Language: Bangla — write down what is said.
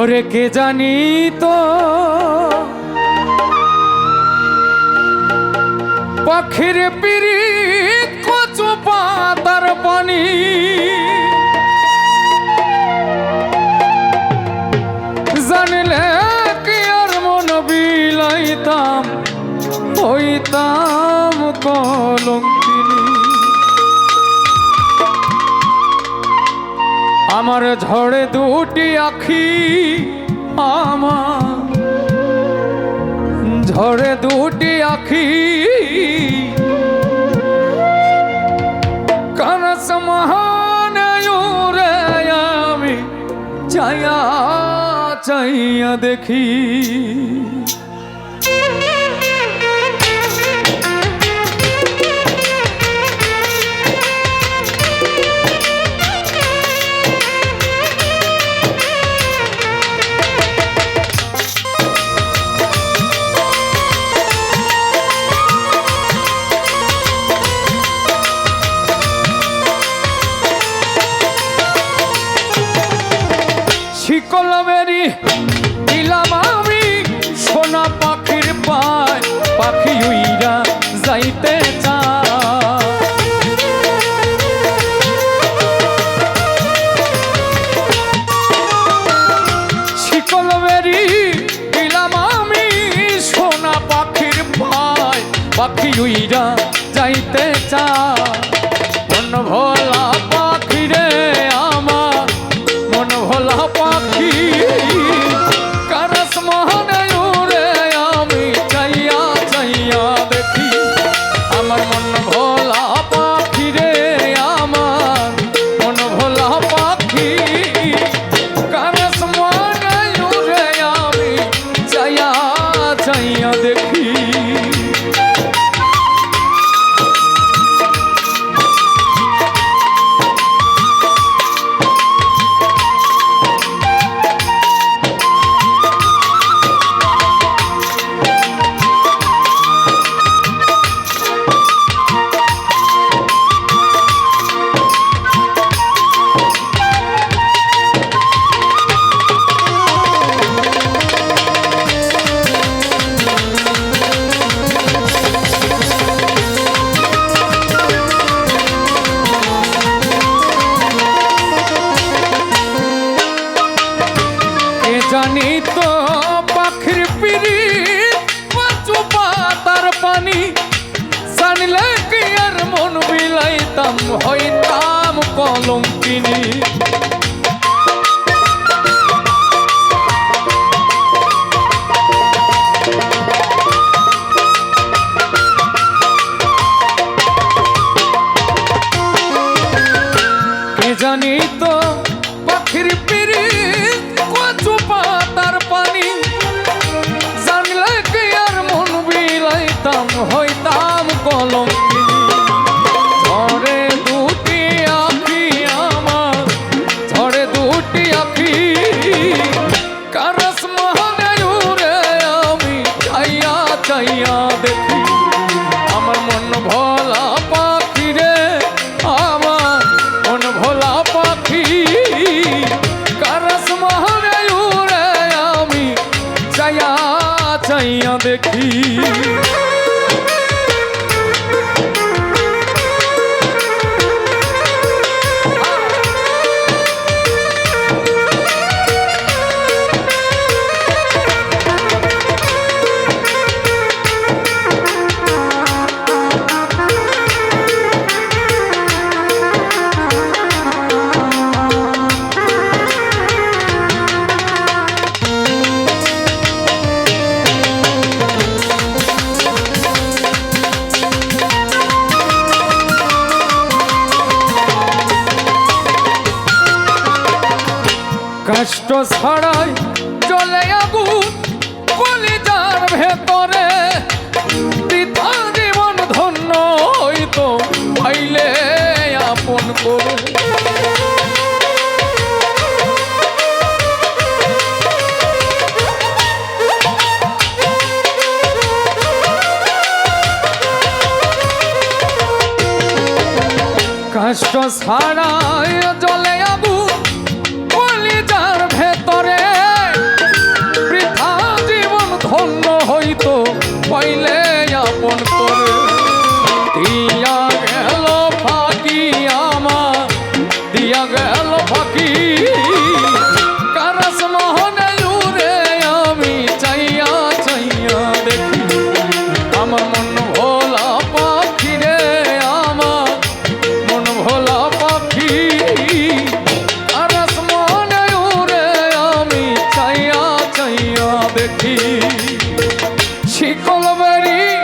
ওরে কে জানি তো পাখির পিড়ি কচু পাতার পানি। আমার ঝড়ে দুটি আখি আমার ঝড়ে দুটি আখি। কানস মহানয়ুরে আমি চাইয়া চাইয়া দেখি। পাখি উইরা যাইতে চা। শিকল বেরি আমি সোনা পাখির ভাই। পাখি উইরা জানি তো পাখির পিড়ি পাঁচু পাতার পানি। জানিলে কি আর মন বিলাইতাম হইতাম কলঙ্কিনী চাইয়া দেখি, আমার মন ভোলা পাখি রে, আমার মন ভোলা পাখি। কারস মহারে উড়ে আমি চাইয়া চাইয়া দেখি। কষ্ট ছাড়াই চলে আগুন কলিজার ভেতরে। বৃথা জীবন ধন্য হইতো পাইলে আপন করে। কষ্ট ছাড়াই জলে আগুন hoy le শিকল